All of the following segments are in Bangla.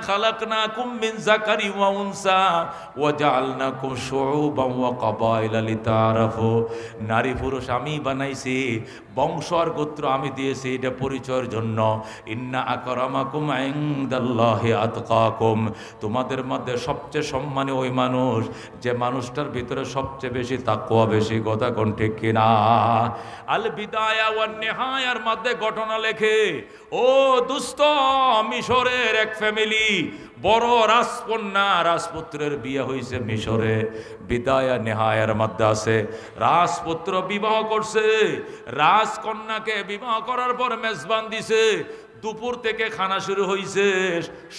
خلقناكم من ذكر وانثى وجعلناكم شعوبا وقبائل لتعارفوا নারী পুরুষ আমি বানাইছি বংশ আর গোত্র আমি দিয়েছি, এটা পরিচয়ের জন্য। ইন্না আকরামাকুম ইনদাল্লাহি আতকাকুম। তোমাদের মধ্যে সবচেয়ে সম্মানী ওই মানুষ, যে মানুষটার ভিতরে সবচেয়ে বেশি তাকুয়া বেশি, কথা কোন ঠিক কিনা আল বিদায়া নেহায়ার মধ্যে ঘটনা লেখে, ও দুস্থ মিশরের এক ফ্যামিলি, বড় রাজকন্যা, রাজপুত্রের বিয়ে হয়েছে মিশরে। বিদায়া নেহায়ার মধ্যে আছে। রাজপুত্র বিবাহ করছে রাজকন্যাকে বিবাহ করার পর মেজবান দিছে, দুপুর থেকে খানা শুরু হয়েছে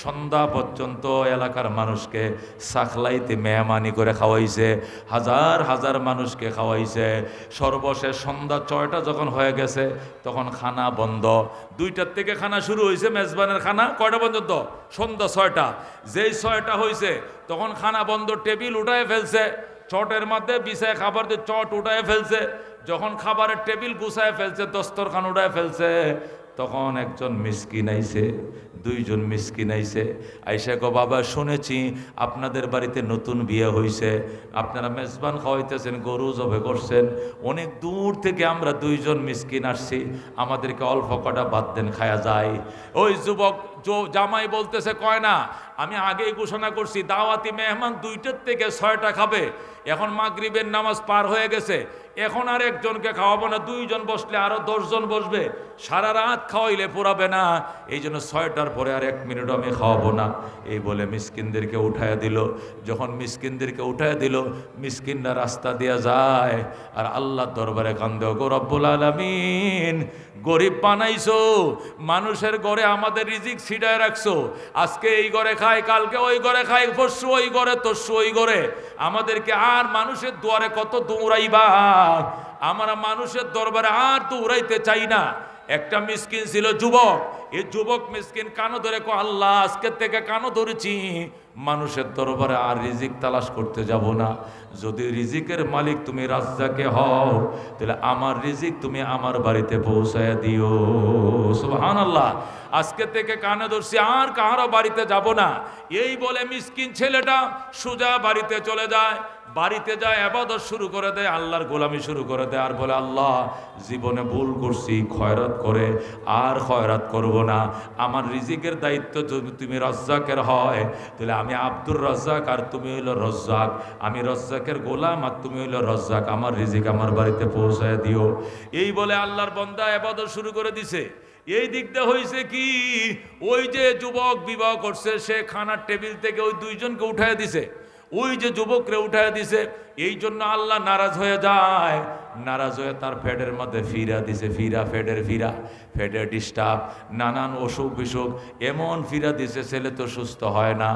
সন্ধ্যা পর্যন্ত এলাকার মানুষকে সাখলাইতে মেহমানি করে খাওয়াইছে, হাজার হাজার মানুষকে খাওয়াইছে। সর্বশেষ সন্ধ্যা ছয়টা যখন হয়ে গেছে, তখন খানা বন্ধ। দুইটার থেকে খানা শুরু হয়েছে মেজবানের খানা কয়টা পর্যন্ত? সন্ধ্যা ছয়টা। যেই ছয়টা হয়েছে তখন খানা বন্ধ, টেবিল উঠায় ফেলছে চটের মধ্যে বিছায় খাবার দিয়ে চট উঠায় ফেলছে। যখন খাবারের টেবিল গুছায় ফেলছে, দস্তরখান উঠায় ফেলছে, তখন একজন মিসকিন আইছে। দুইজন মিসকিন আইসে আইসা গো, বাবা, শুনেছি আপনাদের বাড়িতে নতুন বিয়ে হয়েছে আপনারা মেজবান খাওয়াইতেছেন, গরু জবে করছেন। অনেক দূর থেকে আমরা দুইজন মিসকিন আসছি। আমাদেরকে অল্প কটা বাদ দেন, খায়া যায়। ওই যুবক জামাই বলতেছে, কয় না, আমি আগেই ঘোষণা করছি, দাওয়াতি মেহমান দুইটার থেকে ছয়টা খাবে। এখন মাগরিবের নামাজ পার হয়ে গেছে। এখন আর একজনকে খাওয়াবো না। দুইজন বসলে আরও দশজন বসবে। সারা রাত খাওয়াইলে পোড়াবে না। এই জন্য ছয়টার পরে আর এক মিনিট আমি খাওয়াবো না। এই বলে মিসকিনদেরকে উঠায় দিল। যখন মিসকিনদেরকে উঠায় দিল, মিসকিনরা রাস্তা দিয়া যায় আর আল্লাহ দরবারে কান্দে গো রব্বুল আলামিন, গরিব বানাইছো, মানুষের ঘরে আমাদের রিজিক ছিটায় রাখছো। আজকে এই ঘরে খায় কালকে ওই ঘরে খায় পরশু ওই ঘরে, তরশু ওই ঘরে। আমাদেরকে আর মানুষের দুয়ারে কত দৌড়াইবা? আমরা মানুষের দরবারে আর দৌড়াইতে চাই না। একটা মিসকিন ছিল যুবক। এই যুবক মিসকিন কানো ধরে কো আল্লাহ আজকের থেকে কানো ধরেছি। মানুষের দরবারে আর রিজিক তালাশ করতে যাব না। যদি রিজিকের মালিক তুমি রাজ্জাকে হও, তাহলে আমার রিজিক তুমি আমার বাড়িতে পৌঁছায় দিও। সুবহান আল্লাহ আজকে থেকে কানে ধরছি, আর কাহারও বাড়িতে যাব না। এই বলে মিসকিন ছেলেটা সোজা বাড়িতে চলে যায়। বাড়িতে যায়, আবাদত শুরু করে দেয়, আল্লাহর গোলামি শুরু করে দেয় আর বলে, আল্লাহ, জীবনে ভুল করছি, খয়রাত করে, আর খয়রাত করব না। আমার রিজিকের দায়িত্ব যদি তুমি রজ্জাকের হয়, তাহলে আমি আব্দুর রজ্জাক আর তুমি হইল রজ্জাক। আমি রজ্জাকের গোলাম আর তুমি হইল রজ্জাক। আমার রিজিক আমার বাড়িতে পৌঁছায় দিও। এই বলে আল্লাহর বন্দা আবাদত শুরু করে দিছে। এই দিকটা হয়েছে কি? ওই যে যুবক বিবাহ করছে, সে খানার টেবিল থেকে ওই দুইজনকে উঠায় দিছে। ওই যে যুবকরে উঠায় দিছে, এই জন্য আল্লাহ নারাজ হয়ে যায়। নারাজ হয়ে তার ফেডের মধ্যে ফিরা দিছে, ফিরা, ফেডের ফিরা। ফেডের ডিস্টার্ব নানান অসুখ বিসুখ, এমন ফিরা দিছে, ছেলে তো সুস্থ হয় না।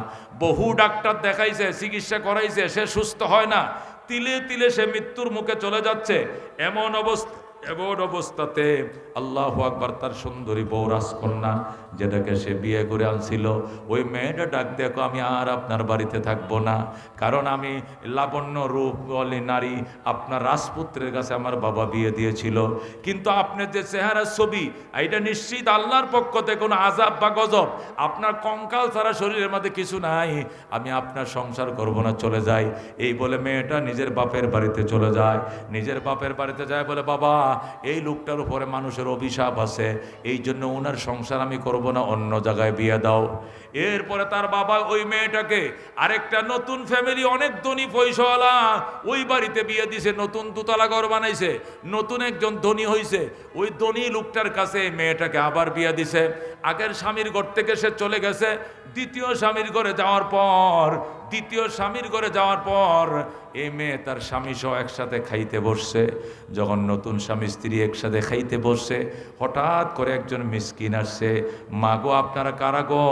বহু ডাক্তার দেখাইছে, চিকিৎসা করাইছে, সে সুস্থ হয় না। তিলে তিলে সে মৃত্যুর মুখে চলে যাচ্ছে। এমন অবস্থা, এমন অবস্থাতে আল্লাহ আকবার তার সুন্দরী বউ রাজকন্যা যেটাকে সে বিয়ে করে আনছিল, ওই মেয়েটা ডাক, দেখো, আমি আর আপনার বাড়িতে থাকব না। কারণ আমি লাবণ্য রূপ বলি নারী, আপনার রাজপুত্রের কাছে আমার বাবা বিয়ে দিয়েছিল। কিন্তু আপনার যে চেহারার ছবি এটা নিশ্চিত আল্লাহর পক্ষ থেকে কোনো আজাব বা গজব। আপনার কঙ্কাল ছাড়া শরীরের মধ্যে কিছু নাই। আমি আপনার সংসার করব না, চলে যাই। এই বলে মেয়েটা নিজের বাপের বাড়িতে চলে যায়। নিজের বাপের বাড়িতে যায় বলে, বাবা, এই লোকটার উপরে মানুষের অভিশাপ আছে। এই জন্য ওনার সংসার আমি করব না, অন্য জায়গায় বিয়ে দাও। এরপরে তার বাবা ওই মেয়েটাকে আরেকটা নতুন ফ্যামিলি অনেক ধনী পয়সাওয়ালা, ওই বাড়িতে বিয়ে দিছে, নতুন দুতলা ঘর বানাইছে, নতুন একজন ধনী হইছে। ওই ধনী লোকটার কাছে এই মেয়েটাকে আবার বিয়ে দিছে। আগের স্বামীর ঘর থেকে সে চলে গেছে, দ্বিতীয় স্বামীর ঘরে যাওয়ার পর দ্বিতীয় স্বামীর ঘরে যাওয়ার পর এই মেয়ে তার স্বামী সহ একসাথে খাইতে বসছে। যখন নতুন স্বামী স্ত্রী একসাথে খাইতে বসছে, হঠাৎ করে একজন মিসকিন আসছে। মা গো, আপনারা কারা গো?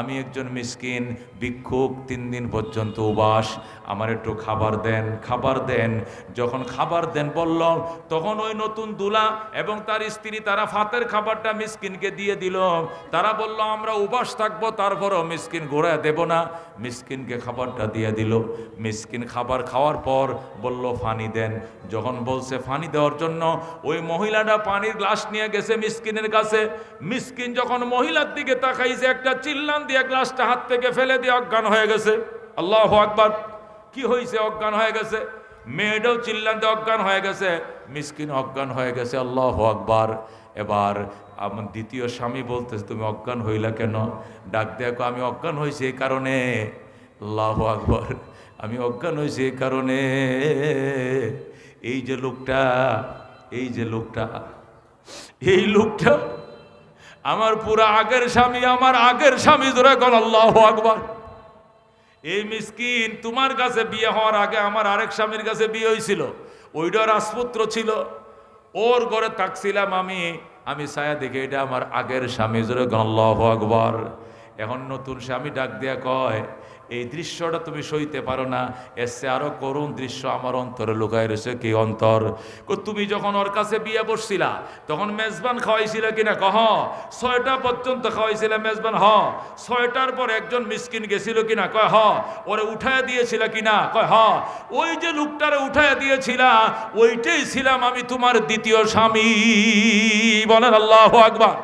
আমি একজন মিসকিন, ভিক্ষুক, তিন দিন পর্যন্ত উবাস। আমার একটু খাবার দেন খাবার দেন। যখন খাবার দেন, বলল, তখন ওই নতুন দুলা এবং তার স্ত্রী, তারা ফাতের খাবারটা মিসকিনকে দিয়ে দিল। তারা বলল, আমরা উবাস থাকব, তারপরও মিসকিন ঘোরা দেব না। মিসকিনকে খাবারটা দিয়ে দিল। মিসকিন খাবার খাওয়ার পর বলল, ফানি দেন। যখন বলছে, ফানি দেওয়ার জন্য ওই মহিলাটা পানির গ্লাস নিয়ে গেছে মিসকিনের কাছে। মিসকিন যখন মহিলার দিকে তাকাইছে, একটা চিল্লান দিয়ে গ্লাসটা হাত থেকে ফেলে দিয়ে অজ্ঞান হয়ে গেছে। আল্লাহ আকবার। কি হয়েছে অজ্ঞান হয়ে গেছে। মেয়েটাও চিল্লান দিয়ে অজ্ঞান হয়ে গেছে। মিসকিন অজ্ঞান হয়ে গেছে। আল্লাহ আকবার। এবার আমার দ্বিতীয় স্বামী বলতেছে, তুমি অজ্ঞান হইলা কেন? ডাক দেখো আমি অজ্ঞান হয়েছি এই কারণে। আল্লাহ আকবর। আমি অজ্ঞান হয়েছি এই কারণে। এই যে লোকটা, এই যে লোকটা, এই লোকটা আমার পুরা আগের স্বামী, আমার আগের স্বামী ধরে গল আল্লাহ আকবর। এই মিসকিন তোমার কাছে বিয়ে হওয়ার আগে আমার আরেক স্বামীর কাছে বিয়ে হয়েছিল ওইটা রাজপুত্র ছিল। ওর ঘরে থাকছিলাম আমি। আমি ছায়া দেখে এটা আমার আগের স্বামী জোরে আল্লাহ আকবর। এখন নতুন স্বামী ডাক দিয়া কয় এই দৃশ্যটা তুমি সইতে পারো না। এসে আরও করুণ দৃশ্য আমার অন্তরে লুকায় রয়েছে। কি অন্তর? তুমি যখন ওর কাছে বিয়ে বসছিলা, তখন মেজবান খাওয়াইছিল কিনা? কহ, ছয়টা পর্যন্ত খাওয়াইছিল মেজবান। হ, ছয়টার পর একজন মিসকিন গেছিল কিনা? কয়, হ, ওরে উঠায় দিয়েছিল কিনা? কয়, হ, ওই যে লোকটারে উঠায় দিয়েছিলা, ওইটাই ছিলাম আমি তোমার দ্বিতীয় স্বামী। বলেন আল্লাহ আকবার।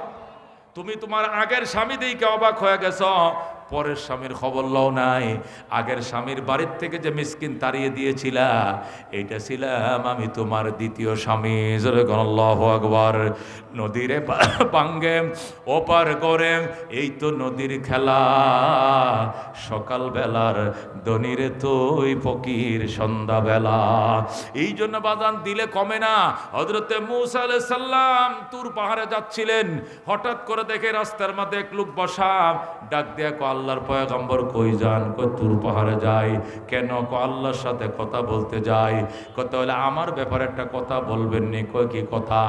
তুমি তোমার আগের স্বামী দিকে অবাক হয়ে গেছ। পরের স্বামীর খবর লও নাই। আগের স্বামীর বাড়ির থেকে যে মিসকিন তাড়িয়ে দিয়েছিলা, এইটা ছিলাম আমি তোমার দ্বিতীয় স্বামী। আকবর। নদীরে পাঙ্গে ওপার করে, এই তো নদীর খেলা। সকাল বেলার দনিরে তুই ফকির সন্ধ্যাবেলা। এই জন্য বাজান দিলে কমে না। হজরতে মুসা আলাইহিস সাল্লাম তুর পাহাড়ে যাচ্ছিলেন। হঠাৎ করে দেখে রাস্তার মধ্যে এক লোক বসা। ডাক দেয়া কো আল্লাহর পয়গম্বর কই যান, কই তুর পাহাড়ে যাই কেন কো আল্লাহর সাথে কথা বলতে যাই কত হলে আমার ব্যাপারে একটা কথা বলবেন নি? কই কি কথা?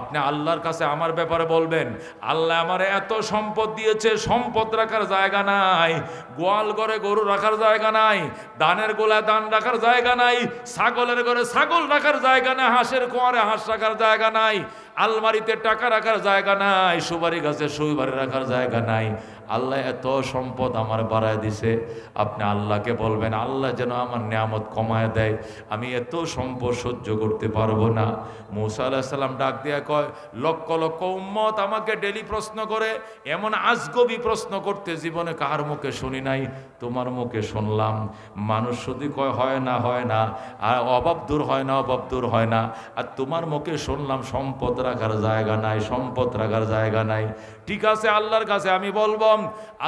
আপনি আল্লাহর কাছে আমার ব্যাপারে বলবেন? আল্লাহ আমার এত সম্পদ দিয়েছে, সম্পদ রাখার জায়গা নাই। গোয়াল ঘরে গরু রাখার জায়গা নাই দানের গোলায় দান রাখার জায়গা নাই, ছাগলের ঘরে ছাগল রাখার জায়গা নাই, হাঁসের কোয়ারে হাঁস রাখার জায়গা নাই, আলমারিতে টাকা রাখার জায়গা নাই সুবারি গাছে সুইবারি রাখার জায়গা নাই। আল্লাহ এত সম্পদ আমার বাড়ায় দিছে। আপনি আল্লাহকে বলবেন, আল্লাহ যেন আমার নিয়ামত কমায় দেয়। আমি এত সম্পদ সহ্য করতে পারব না। মৌসা আল্লাহ সাল্লাম ডাক দিয়া কয়, লক্ষ লক্ষ উম্মত আমাকে ডেলি প্রশ্ন করে, এমন আজগবি প্রশ্ন করতে জীবনে কার মুখে শুনি নাই? তোমার মুখে শুনলাম। মানুষ শুধু কয়, হয় না হয় না। আর অভাব দূর হয় না, অভাব দূর হয় না। আর তোমার মুখে শুনলাম, সম্পদ রাখার জায়গা নাই, সম্পদ রাখার জায়গা নাই। ঠিক আছে, আল্লাহর কাছে আমি বলব,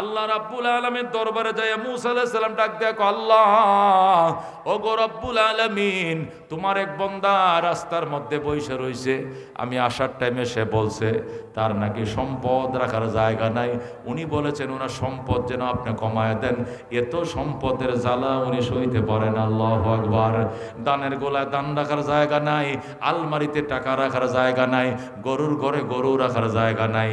আল্লাহ রাব্বুল আলমের দরবারে যাই মুসা আলাইহিস সালাম ডাক দেখো আল্লাহ ও গো রব্বুল আলমিন, তোমার এক বন্দা রাস্তার মধ্যে বসে রয়েছে আমি আসার টাইমে সে বলছে, তার নাকি সম্পদ রাখার জায়গা নাই। উনি বলেছেন, ওনার সম্পদ যেন আপনি কমায় দেন। এত সম্পদের জ্বালা উনি সইতে পারেন, আল্লাহ আকবার। দানের গোলায় দান রাখার জায়গা নাই, আলমারিতে টাকা রাখার জায়গা নাই, গরুর ঘরে গরু রাখার জায়গা নাই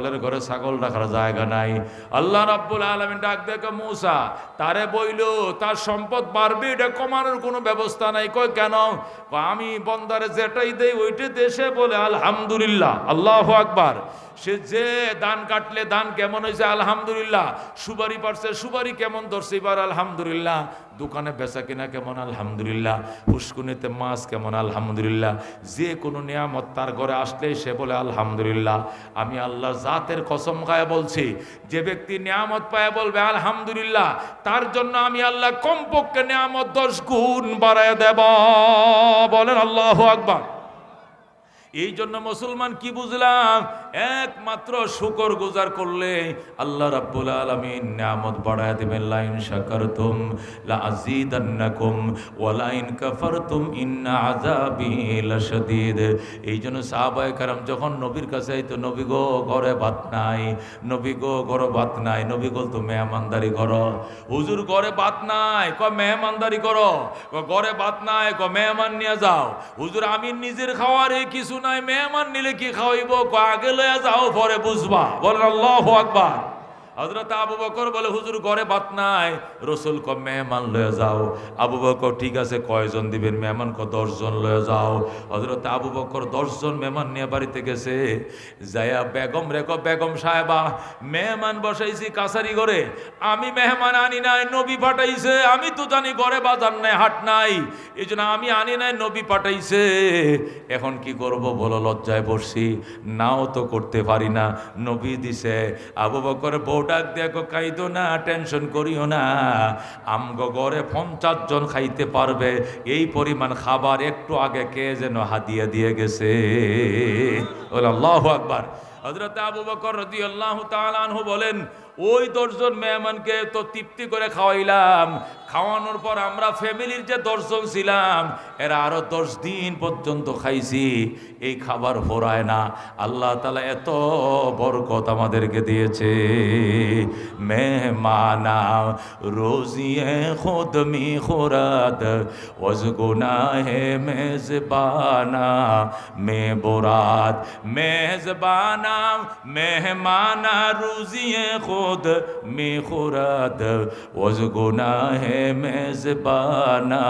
ছাগলের ঘরে ছাগল রাখার জায়গা নাই। আল্লাহ রাব্বুল আলমিন ডাক দেখে মূসা, তারে বইল, তার সম্পদ বাড়বে, এটা কমানোর কোনো ব্যবস্থা নাই। কয়, কেন? আমি বন্দারে যেটাই দেই, ওইটাই দেশে বলে, আলহামদুলিল্লাহ, আল্লাহ আকবার। সে যে দান কাটলে দান কেমন হয়েছে, আলহামদুলিল্লাহ। সুবারি পারছে সুবারি কেমন ধরছে, এবার আলহামদুলিল্লাহ। দোকানে বেচা কিনা কেমন, আলহামদুলিল্লাহ। পুষ্কুনিতে মাছ কেমন, আলহামদুলিল্লাহ। যে কোনো নিয়ামত তার ঘরে আসলেই সে বলে, আলহামদুলিল্লাহ। আমি আল্লাহ জাতের কসম খায় বলছি, যে ব্যক্তি নিয়ামত পায় বলবে, আলহামদুলিল্লাহ। তার জন্য আমি আল্লাহ কমপক্ষে নিয়ামত দশ গুণ বাড়ায় দেব। বলেন আল্লাহ আকবার। এই জন্য মুসলমান কি বুঝলাম? একমাত্র শুকর গুজার করলে আল্লাহ রাব্বুল আলামিন নিয়ামত বাড়ায় দিবেন লাইন শাকারতুম লা আযীদান্নাকুম ওয়া লাইন কাফারতুম ইন্না আযাবি লাশাদীদ। এই জন্য সাহাবায়ে কারাম যখন নবীর কাছে আইতো, নবী গো, ঘরে ভাত নাই, নবী গো, ঘরে ভাত নাই। নবী বলতো, মেহমানদারি করো। হুজুর, ঘরে ভাত নাই। ক মেহমানদারি করো। ক ঘরে ভাত নাই। ক মেহমান নিয়ে যাও। হুজুর, আমি নিজের খাওয়ারে কিছু নাই, মেহমান নিলে কি খাওয়াইব? ক আগে লইয়া যাও পরে বুঝবা। বলেন আল্লাহ আকবার। হজরত আবু বকর বলে, হুজুর, ঘরে ভাত নাই। রসুল ক মেহমান লয়ে যাও। আবু বকর, ঠিক আছে, কয়জন দিবেন? মেহমান ক দশজন লয়ে যাও। হজরত আবু বকর দশজন মেহমান নিয়ে বাড়িতে গেছে। যায়া বেগম রেখো বেগম সাহেবা, মেহমান বসাইছি কাছারি ঘরে। আমি মেহমান আনি নাই, নবী পাঠাইছে। আমি তো জানি ঘরে বাজার নাই, হাট নাই। এই জন্য আমি আনি নাই, নবী পাঠাইছে। এখন কি করব বলো, লজ্জায় বসছি। নাও তো করতে পারি না। নবী দিছে। আবু বকর বউ ডাক দেখো, খাইতো না, টেনশন করিও না। আমগো ঘরে পঞ্চাশ জন খাইতে পারবে। এই পরিমাণ খাবার একটু আগে কে যেন হাদিয়া দিয়ে গেছে? বলে আল্লাহ আকবার। হজরত আবু বকর রদি আল্লাহ আনহু বলেন, ওই দশজন মেহমানকে তো তৃপ্তি করে খাওয়াইলাম। খাওয়ানোর পর আমরা ফ্যামিলির যে দশজন ছিলাম, এরা আরও দশ দিন পর্যন্ত খাইছি। এই খাবার ফোরায় না। আল্লাহ তালা এত বরকত আমাদেরকে দিয়েছে। মেহমানা রোজিয়ে খুদ খুরাত ওজ গুনাহে মেজবানা, মে বোরাত, মেজবানা, মেহমানা রুজিয়ে খুদ মে খুরাত ওজ গুনাহে মেজবানা,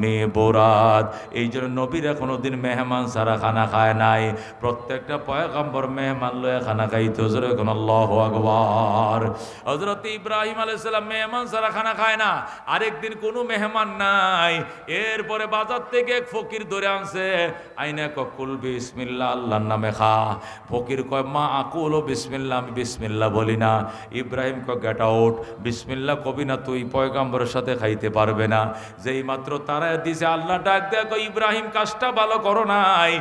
মে বোরাত। এই জন্য নবীরা কোনোদিন মেহমান সারা খানা খায় নাই। প্রত্যেকটা পয়গম্বর মেহমান লয়ে খানা খাইতো, জোরে কোন আল্লাহ আকবার। হজরত ইব্রাহিম আলাইসাল্লাম মেহমান সারা খানা খায় না। আরেকদিন কোনো মেহমান নাই। এরপরে বাজার থেকে এক ফকির ধরে আনছে, আইনে ককুল বিসমিল্লা, আল্লাহর নামে খা। ফকির কয়, মা, আকুল ও বিসমিল্লা, আমি বিসমিল্লা বলি না। ইব্রাহিম কয়, গেট আউট। বিসমিল্লা কবি না তুই? পয়গাম্বরের খাইতে পারবে না। যেই মাত্র তারা দিছে, আল্লাহ ডাক দেখো ইব্রাহিম, কাজটা ভালো করো নাই।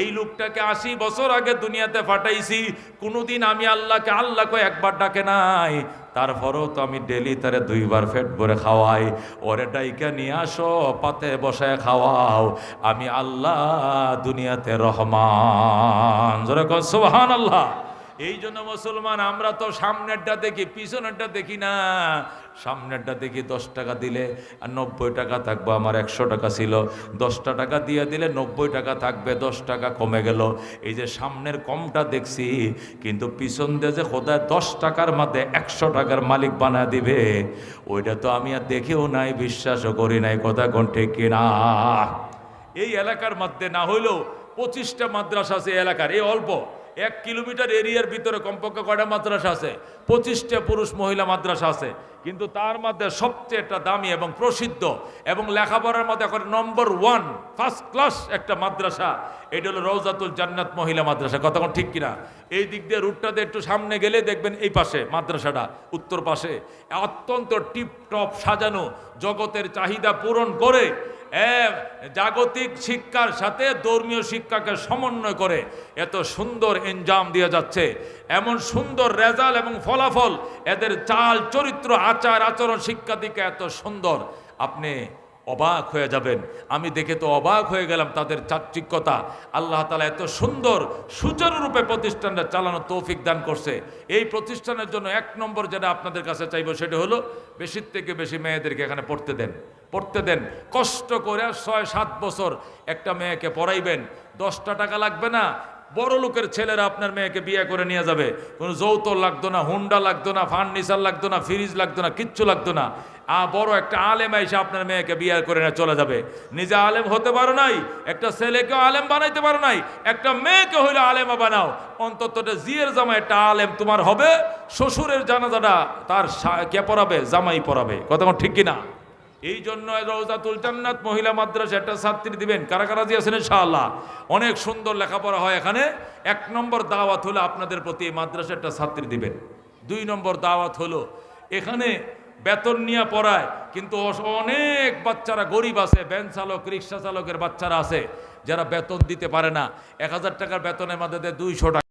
এই লোকটাকে আশি বছর আগে দুনিয়াতে পাঠাইছি। কোনোদিন আমি আল্লাহকে আল্লাহ আল্লাহকে একবার ডাকে নাই। তারপরেও তো আমি ডেলি তারে দুইবার ফেট ভরে খাওয়াই। ওরে ডাইকা নিয়ে আসো, পাতে বসায় খাওয়াও। আমি আল্লাহ দুনিয়াতে রহমান। জোরে সোহান আল্লাহ এই জন্য মুসলমান, আমরা তো সামনেরটা দেখি, পিছনেরটা দেখি না। সামনেরটা দেখি দশ টাকা দিলে আর নব্বই টাকা থাকব, আমার একশো টাকা ছিল। দশটা টাকা দিয়ে দিলে নব্বই টাকা থাকবে, দশ টাকা কমে গেল। এই যে সামনের কমটা দেখছি, কিন্তু পিছন দিয়ে যে খোদায় দশ টাকার মধ্যে একশো টাকার মালিক বানায় দিবে, ওইটা তো আমি আর দেখেও নাই, বিশ্বাসও করি নাই, কথা ঘন্টে কিনা এই এলাকার মধ্যে না হইলেও পঁচিশটা মাদ্রাসা আছে এলাকার, এই অল্প। এক কিলোমিটার এরিয়ার ভিতরে কমপক্ষে কয়টা মাদ্রাসা আছে? পঁচিশটা পুরুষ মহিলা মাদ্রাসা আছে। কিন্তু তার মধ্যে সবচেয়ে একটা দামি এবং প্রসিদ্ধ এবং লেখাপড়ার মধ্যে এখন নম্বর ওয়ান ফার্স্ট ক্লাস একটা মাদ্রাসা। এটা হলো রৌজাতুল জান্নাত মহিলা মাদ্রাসা। কতক্ষণ ঠিক কিনা? এই দিক দিয়ে রুটটাতে একটু সামনে গেলে দেখবেন এই পাশে মাদ্রাসাটা, উত্তর পাশে। অত্যন্ত টিপ টপ সাজানো, জগতের চাহিদা পূরণ করে জাগতিক শিক্ষার সাথে ধর্মীয় শিক্ষাকে সমন্বয় করে এত সুন্দর এনজাম দিয়ে যাচ্ছে। এমন সুন্দর রেজাল্ট এবং ফলাফল এদের চাল চরিত্র আচার আচরণ, শিক্ষা দিকে এত সুন্দর, আপনি অবাক হয়ে যাবেন। আমি দেখে তো অবাক হয়ে গেলাম তাদের চাকচিক্যতা। আল্লাহ তালা এত সুন্দর, সুচারুরূপে প্রতিষ্ঠানটা চালানো তৌফিক দান করছে। এই প্রতিষ্ঠানের জন্য এক নম্বর যেটা আপনাদের কাছে চাইব সেটা হলো বেশির থেকে বেশি মেয়েদেরকে এখানে পড়তে দেন। পড়তে দেন। কষ্ট করে ছয় সাত বছর একটা মেয়েকে পড়াইবেন। দশটা টাকা লাগবে না বড় লোকের ছেলেরা আপনার মেয়েকে বিয়ে করে নিয়ে যাবে। কোনো যৌতুক লাগতো না, হুন্ডা লাগতো না, ফার্নিচার লাগতো না, ফ্রিজ লাগতো না, কিচ্ছু লাগতো না। আ, বড় একটা আলেম এসে আপনার মেয়েকে বিয়ে করে নিয়ে চলে যাবে। নিজে আলেম হতে পারো নাই, একটা ছেলেকেও আলেম বানাইতে পারো নাই, একটা মেয়েকে হইলে আলেমা বানাও। অন্তত জিয়ের জামা একটা আলেম তোমার হবে, শ্বশুরের জানাজাটা তার কে পড়াবে জামাই পড়াবে কথা ঠিক কিনা? এই জন্য রওজাতুল জান্নাত মহিলা মাদ্রাসা একটা ছাত্রী দিবেন। কারা কারা দিয়েছেন ইনশাআল্লাহ? অনেক সুন্দর লেখাপড়া হয় এখানে। এক নম্বর দাওয়াত হলো আপনাদের প্রতি এই মাদ্রাসা একটা ছাত্রী দিবেন। দুই নম্বর দাওয়াত হলো এখানে বেতন নিয়ে পড়ায়, কিন্তু অনেক বাচ্চারা গরিব আছে, ভ্যান চালক, রিক্সা চালকের বাচ্চারা আছে, যারা বেতন দিতে পারে না। এক হাজার টাকার বেতনের মাধ্যমে দুইশো টাকা।